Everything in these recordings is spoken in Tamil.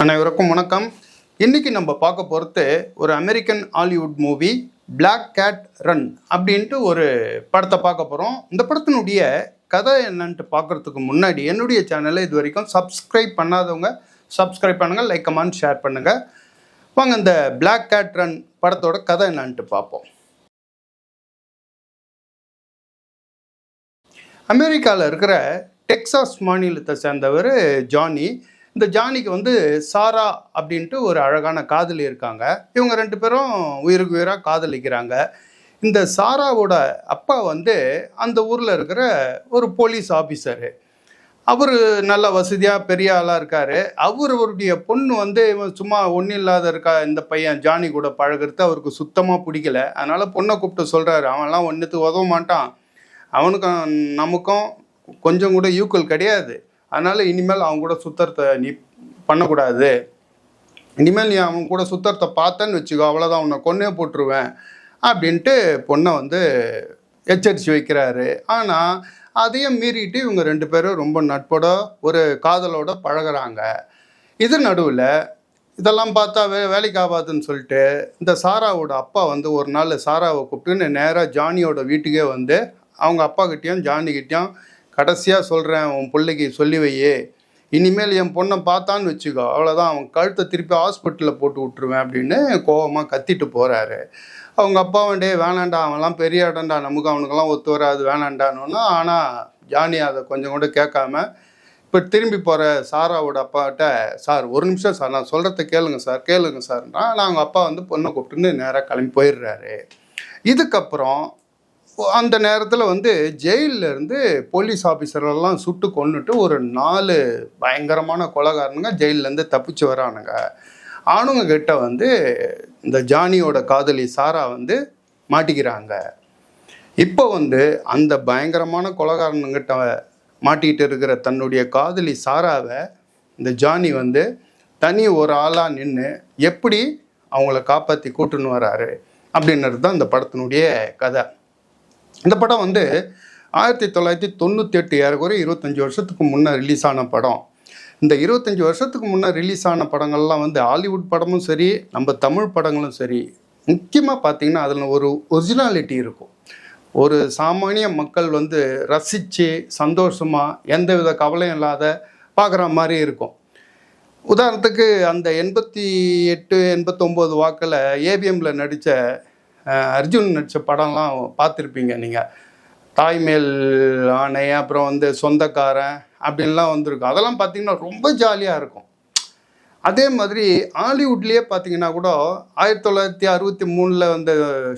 அனைவருக்கும் வணக்கம். இன்னைக்கு நம்ம பார்க்க போகிறது ஒரு American Hollywood movie Black Cat Run அப்படின்ட்டு ஒரு படத்தை பார்க்க போகிறோம் இந்த படத்தினுடைய கதை என்னன்ட்டு பார்க்குறதுக்கு முன்னாடி என்னுடைய சேனலை இது வரைக்கும் சப்ஸ்கிரைப் பண்ணாதவங்க சப்ஸ்கிரைப் பண்ணுங்கள் லைக் கமெண்ட் ஷேர் பண்ணுங்கள் வாங்க இந்த பிளாக் கேட் ரன் படத்தோட கதை என்னன்ட்டு பார்ப்போம். அமெரிக்காவில் இருக்கிற டெக்சாஸ் மாநிலத்தை சேர்ந்தவர் ஜானி. இந்த ஜானிக்கு வந்து சாரா அப்படின்ட்டு ஒரு அழகான காதலி இருக்காங்க. இவங்க ரெண்டு பேரும் உயிருக்கு உயிராக காதலிக்கிறாங்க. இந்த சாராவோட அப்பா வந்து அந்த ஊரில் இருக்கிற ஒரு போலீஸ் ஆஃபீஸரு அவர் நல்ல வசதியாக பெரிய ஆளாக இருக்கார். அவருடைய பொண்ணு வந்து இவன் சும்மா ஒன்றும் இல்லாத இருக்கா இந்த பையன் ஜானி கூட பழகிறது அவருக்கு சுத்தமாக பிடிக்கல. அதனால் பொண்ணை கூப்பிட்டு சொல்கிறாரு அவன்லாம் ஒன்றுத்துக்கு உதவ மாட்டான். அவனுக்கும் நமக்கும் கொஞ்சம் கூட ஈக்குவல் கிடையாது. அதனால் இனிமேல் அவங்க கூட சுத்தறத்தை நீ பண்ணக்கூடாது. இனிமேல் நீ அவன் கூட சுத்தறத்தை பார்த்தேன்னு வச்சுக்கோ அவ்வளோதான் உன்னை கொன்னே போட்டுருவேன் அப்படின்ட்டு பொண்ணை வந்து எச்சரித்து வைக்கிறாரு. ஆனால் அதையும் மீறிட்டு இவங்க ரெண்டு பேரும் ரொம்ப நட்போட ஒரு காதலோட பழகுறாங்க. இது நடுவில் இதெல்லாம் பார்த்தா வே வேலைக்கு ஆகாதுன்னு சொல்லிட்டு இந்த சாராவோட அப்பா வந்து ஒரு நாள் சாராவை கூப்பிட்டுன்னு நேராக ஜானியோட வீட்டுக்கே வந்து அவங்க அப்பா கிட்டேயும் ஜானிக்கிட்டேயும் கடைசியாக சொல்கிறேன் உன் பிள்ளைக்கு சொல்லி வையே. இனிமேல் என் பொண்ணை பார்த்தான்னு வச்சுக்கோ. அவ்வளோதான் அவன் கழுத்தை திருப்பி ஹாஸ்பிட்டலில் போட்டு விட்ருவேன் அப்படின்னு கோவமாக கத்திட்டு போகிறாரு அவங்க அப்பாவன் டே வேணாண்டா. அவன்லாம் பெரிய இடம்டா நமக்கு அவனுக்கெல்லாம் ஒத்து வராது. வேணாண்டானோன்னா ஆனால் ஜானி அதை கொஞ்சம் கூட கேட்காம இப்போ திரும்பி போகிற சாராவோட அப்பாட்ட சார் ஒரு நிமிஷம் சார். நான் சொல்கிறத கேளுங்க சார். கேளுங்க சார்னா நான் அவங்க அப்பா வந்து பொண்ணை கூப்பிட்டுன்னு நேராக கிளம்பி போயிடுறாரு. இதுக்கப்புறம் அந்த நேரத்தில் வந்து ஜெயில்ல இருந்து போலீஸ் ஆஃபீஸரெல்லாம் சுட்டு கொண்டுட்டு ஒரு நாலு பயங்கரமான கொலகாரனுங்க ஜெயிலேருந்து தப்பிச்சு வரானுங்க. ஆணுங்க கிட்ட வந்து இந்த ஜானியோட காதலி சாரா வந்து மாட்டிக்கிறாங்க. இப்போ வந்து அந்த பயங்கரமான கொலகாரனுங்கிட்ட மாட்டிக்கிட்டு இருக்கிற தன்னுடைய காதலி சாராவை இந்த ஜானி வந்து தனி ஒரு ஆளாக நின்று எப்படி அவங்கள காப்பாற்றி கூட்டுன்னு வராரு அப்படின்றது தான் இந்த படத்தினுடைய கதை. இந்த படம் வந்து ஆயிரத்தி தொள்ளாயிரத்தி தொண்ணூற்றி எட்டு ஏறக்குறைய இருபத்தஞ்சி வருஷத்துக்கு முன்னே ரிலீஸ் ஆன படம். இந்த இருபத்தஞ்சி வருஷத்துக்கு முன்னே ரிலீஸ் ஆன படங்கள்லாம் வந்து ஹாலிவுட் படமும் சரி நம்ம தமிழ் படங்களும் சரி முக்கியமாக பார்த்தீங்கன்னா அதில் ஒரு ஒரிஜினாலிட்டி இருக்கும். ஒரு சாமானிய மக்கள் வந்து ரசித்து சந்தோஷமாக எந்தவித கவலையும் இல்லாத பார்க்குற மாதிரி இருக்கும். உதாரணத்துக்கு அந்த எண்பத்தி எட்டு எண்பத்தொம்போது வாக்கில் ஏபிஎம்மில் நடித்த அர்ஜுன் நடித்த படம்லாம் பார்த்துருப்பீங்க நீங்கள் தாய்மேல் ஆணை அப்புறம் வந்து சொந்தக்காரன் அப்படின்லாம் வந்திருக்கும். அதெல்லாம் பார்த்தீங்கன்னா ரொம்ப ஜாலியாக இருக்கும். அதே மாதிரி ஹாலிவுட்லேயே பார்த்தீங்கன்னா கூட ஆயிரத்தி தொள்ளாயிரத்தி அறுபத்தி மூணில் வந்து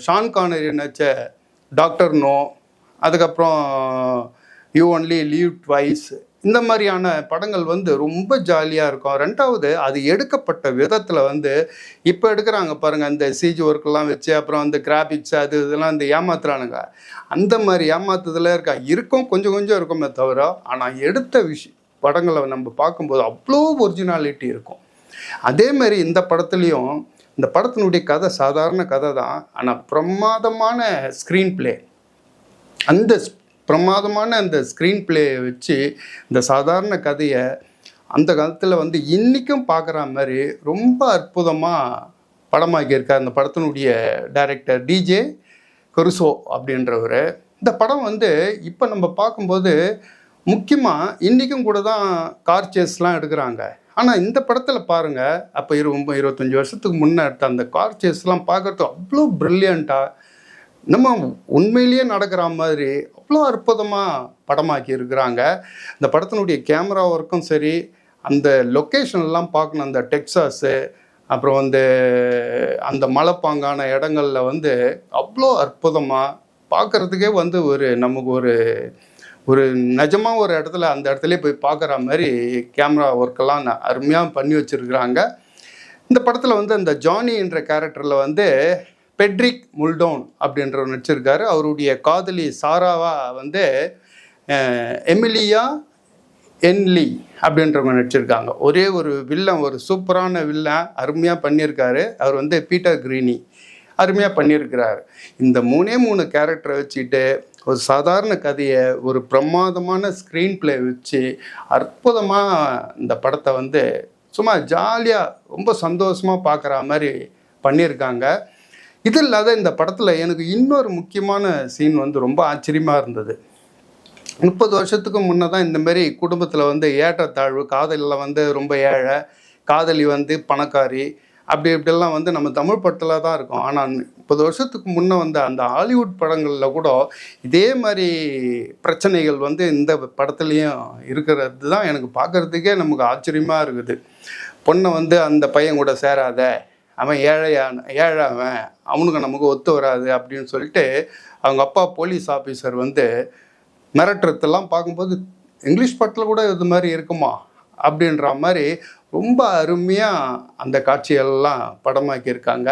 ஷான் கானரி நடித்த டாக்டர் நோ அதுக்கப்புறம் யூ ஒன்லி லீவ் ட்வைஸ் இந்த மாதிரியான படங்கள் வந்து ரொம்ப ஜாலியாக இருக்கும். ரெண்டாவது அது எடுக்கப்பட்ட விதத்தில் வந்து இப்போ எடுக்கிறாங்க பாருங்கள் இந்த சிஜி ஒர்க்கெல்லாம் வச்சு அப்புறம் அந்த கிராஃபிக்ஸ் அது இதெல்லாம் இந்த ஏமாத்துறானுங்க. அந்த மாதிரி ஏமாத்துறதுல இருக்கா? இருக்கும் கொஞ்சம் கொஞ்சம் இருக்குமே தவிர ஆனால் எடுத்த விஷயம் படங்களை நம்ம பார்க்கும்போது அவ்வளோ ஒரிஜினாலிட்டி இருக்கும். அதே மாதிரி இந்த படத்துலேயும் இந்த படத்தினுடைய கதை சாதாரண கதை தான் ஆனால் பிரமாதமான ஸ்க்ரீன் ப்ளே அந்த ஸ்- பிரமாதமான அந்த ஸ்க்ரீன் பிளேயை வச்சு இந்த சாதாரண கதையை அந்த காலத்தில் வந்து இன்றைக்கும் பார்க்குற மாதிரி ரொம்ப அற்புதமாக படமாக்கியிருக்கார். அந்த படத்தினுடைய டைரக்டர் டிஜே கருசோ அப்படின்றவர். இந்த படம் வந்து இப்போ நம்ம பார்க்கும்போது முக்கியமாக இன்றைக்கும் கூட தான் கார் சேஸ்லாம் எடுக்கிறாங்க. ஆனால் இந்த படத்தில் பாருங்கள் அப்போ இரு இருபத்தஞ்சி வருஷத்துக்கு முன்னே எடுத்த அந்த கார் சேஸ்லாம் பார்க்குறது அவ்வளோ ப்ரில்லியண்ட்டாக நம்ம உண்மையிலேயே நடக்கிற மாதிரி அவ்வளோ அற்புதமாக படமாக்கி இருக்கிறாங்க. இந்த படத்தினுடைய கேமரா ஒர்க்கும் சரி அந்த லொக்கேஷன்லாம் பார்க்கணும். அந்த டெக்ஸாஸு அப்புறம் வந்து அந்த மலைப்பாங்கான இடங்களில் வந்து அவ்வளோ அற்புதமாக பார்க்குறதுக்கே வந்து ஒரு நமக்கு ஒரு ஒரு நிஜமாக ஒரு இடத்துல அந்த இடத்துலயே போய் பார்க்குற மாதிரி கேமரா ஒர்க்கெல்லாம் அருமையாக பண்ணி வச்சுருக்குறாங்க. இந்த படத்தில் வந்து அந்த ஜானி என்ற கேரக்டரில் வந்து பெட்ரிக் முல்டோன் அப்படின்றவர் நடிச்சிருக்காரு. அவருடைய காதலி சாராவா வந்து எமிலியா என்லி அப்படின்றவங்க நடிச்சிருக்காங்க. ஒரே ஒரு வில்லன் ஒரு சூப்பரான வில்லன் அருமையாக பண்ணியிருக்காரு. அவர் வந்து பீட்டர் கிரீனி அருமையாக பண்ணியிருக்கிறார். இந்த மூணே மூணு கேரக்டரை வச்சுட்டு ஒரு சாதாரண கதையை ஒரு பிரமாதமான ஸ்க்ரீன் பிளே வச்சு அற்புதமாக இந்த படத்தை வந்து சும்மா ஜாலியாக ரொம்ப சந்தோஷமாக பார்க்குற மாதிரி பண்ணியிருக்காங்க. இது இல்லாத இந்த படத்தில் எனக்கு இன்னொரு முக்கியமான சீன் வந்து ரொம்ப ஆச்சரியமாக இருந்தது. முப்பது வருஷத்துக்கு முன்னே தான் இந்தமாரி குடும்பத்தில் வந்து ஏற்றத்தாழ்வு காதலில் வந்து ரொம்ப ஏழை காதலி வந்து பணக்காரி அப்படி இப்படிலாம் வந்து நம்ம தமிழ் படத்தில் தான் இருக்கும். ஆனால் முப்பது வருஷத்துக்கு முன்னே வந்த அந்த ஹாலிவுட் படங்களில் கூட இதே மாதிரி பிரச்சனைகள் வந்து இந்த படத்துலேயும் இருக்கிறது தான் எனக்கு பார்க்குறதுக்கே நமக்கு ஆச்சரியமாக இருக்குது. பொண்ணை வந்து அந்த பையன் கூட சேராத அவன் ஏழையான ஏழை அவன் அவனுக்கு நமக்கு ஒத்து வராது அப்படின்னு சொல்லிட்டு அவங்க அப்பா போலீஸ் ஆஃபீஸர் வந்து மிரட்டுறதெல்லாம் பார்க்கும்போது இங்கிலீஷ் படத்தில் கூட இது மாதிரி இருக்குமா? அப்படின்ற மாதிரி ரொம்ப அருமையாக அந்த காட்சியெல்லாம் படமாக்கியிருக்காங்க.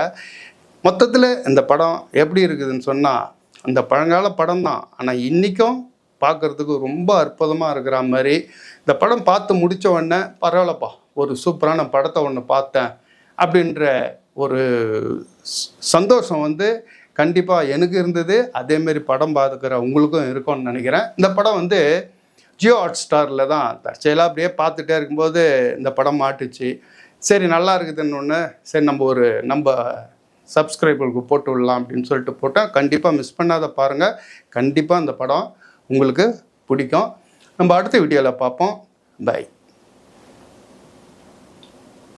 மொத்தத்தில் இந்த படம் எப்படி இருக்குதுன்னு சொன்னால் அந்த பழங்கால படம் தான். ஆனால் இன்றைக்கும் பார்க்குறதுக்கு ரொம்ப அற்புதமாக இருக்கிற மாதிரி இந்த படம் பார்த்து முடித்த உடனே பரவாயில்லப்பா ஒரு சூப்பரான படத்தை ஒன்று பார்த்தேன். அப்படின்ற ஒரு சந்தோஷம் வந்து கண்டிப்பாக எனக்கு இருந்தது. அதேமாரி படம் பார்த்துக்கிற உங்களுக்கும் இருக்கும்னு நினைக்கிறேன். இந்த படம் வந்து ஜியோ ஹாட் ஸ்டாரில் தான் தற்செயலாக அப்படியே பார்த்துட்டே இருக்கும்போது இந்த படம் மாட்டுச்சு. சரி நல்லா இருக்குதுன்னு ஒன்று சரி நம்ம ஒரு நம்ம சப்ஸ்கிரைபர்களுக்கு போட்டு விடலாம் அப்படின்னு சொல்லிட்டு போட்டேன். கண்டிப்பாக மிஸ் பண்ணாத பாருங்கள் கண்டிப்பாக அந்த படம் உங்களுக்கு பிடிக்கும். நம்ம அடுத்த வீடியோவில் பார்ப்போம். பை.